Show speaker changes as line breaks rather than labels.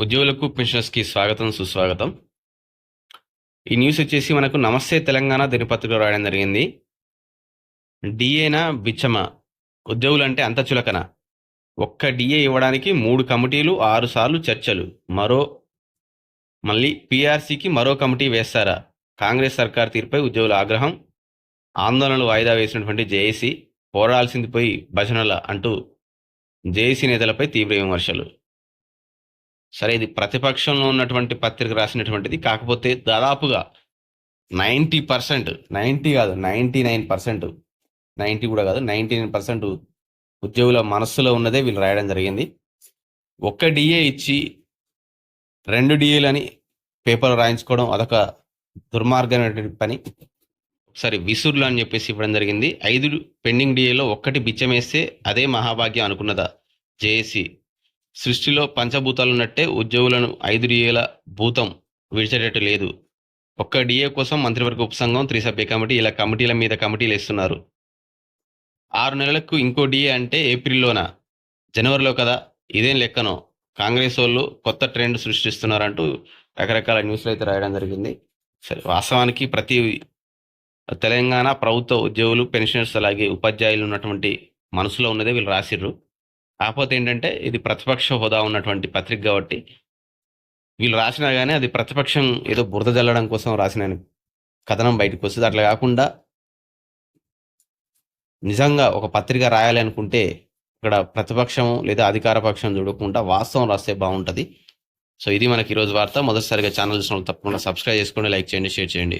ఉద్యోగులకు పెన్షనర్స్కి స్వాగతం సుస్వాగతం. ఈ న్యూస్ వచ్చేసి మనకు నమస్తే తెలంగాణ దినపత్రికలో రాయడం జరిగింది. డిఏనా బిచ్చమ? ఉద్యోగులు అంటే అంత చులకన. ఒక్క డిఏ ఇవ్వడానికి మూడు కమిటీలు ఆరు సార్లు చర్చలు. మరో మళ్ళీ పీఆర్సీకి మరో కమిటీ వేస్తారా? కాంగ్రెస్ సర్కార్ తీరుపై ఉద్యోగుల ఆగ్రహం ఆందోళనలు వాయిదా వేసినటువంటి జేఏసీ పోరాడాల్సింది పోయి భజనల అంటూ జేఏసీ నేతలపై తీవ్ర విమర్శలు. సరే ఇది ప్రతిపక్షంలో ఉన్నటువంటి పత్రిక రాసినటువంటిది. కాకపోతే దాదాపుగా నైంటీ పర్సెంట్ నైంటీ కాదు నైంటీ నైన్ పర్సెంట్ నైంటీ కూడా కాదు నైంటీ నైన్ పర్సెంట్ ఉద్యోగుల మనస్సులో ఉన్నదే వీళ్ళు రాయడం జరిగింది. ఒక్క డిఏ ఇచ్చి రెండు డిఏలని పేపర్ రాయించుకోవడం అదొక దుర్మార్గమైనటువంటి పని. సరే విసురులు అని చెప్పేసి ఇవ్వడం జరిగింది. ఐదు పెండింగ్ డిఏలో ఒక్కటి బిచ్చమేస్తే అదే మహాభాగ్యం అనుకున్నదా? జేఏసీ. సృష్టిలో పంచభూతాలు ఉన్నట్టే ఉద్యోగులను ఐదు డిఏల భూతం విడిచేటట్టు లేదు. ఒక్క డిఏ కోసం మంత్రివర్గ ఉపసంఘం త్రిసభ్య కమిటీ ఇలా కమిటీల మీద కమిటీలు ఇస్తున్నారు ఆరు నెలలకు ఇంకో డిఏ అంటే ఏప్రిల్లోన? జనవరిలో కదా? ఇదేం లెక్కనో? కాంగ్రెస్ వాళ్ళు కొత్త ట్రెండ్ సృష్టిస్తున్నారంటూ రకరకాల న్యూస్లు అయితే రాయడం జరిగింది. సరే వాస్తవానికి ప్రతి తెలంగాణ ప్రభుత్వ ఉద్యోగులు పెన్షనర్స్ అలాగే ఉపాధ్యాయులు ఉన్నటువంటి మనసులో ఉన్నదే వీళ్ళు రాసిర్రు. కాకపోతే ఏంటంటే ఇది ప్రతిపక్ష హోదా ఉన్నటువంటి పత్రిక కాబట్టి వీళ్ళు రాసినా కానీ అది ప్రతిపక్షం ఏదో బురద జల్లడం కోసం రాసిన కథనం బయటకు వస్తుంది. అట్లా కాకుండా నిజంగా ఒక పత్రిక రాయాలి అనుకుంటే ఇక్కడ ప్రతిపక్షం లేదా అధికార పక్షం చూడకుండా వాస్తవం రాస్తే బాగుంటుంది. సో ఇది మనకి ఈరోజు వార్త. మొదటిసారిగా ఛానల్ చూసిన తప్పకుండా సబ్స్క్రైబ్ చేసుకోండి లైక్ చేయండి షేర్ చేయండి.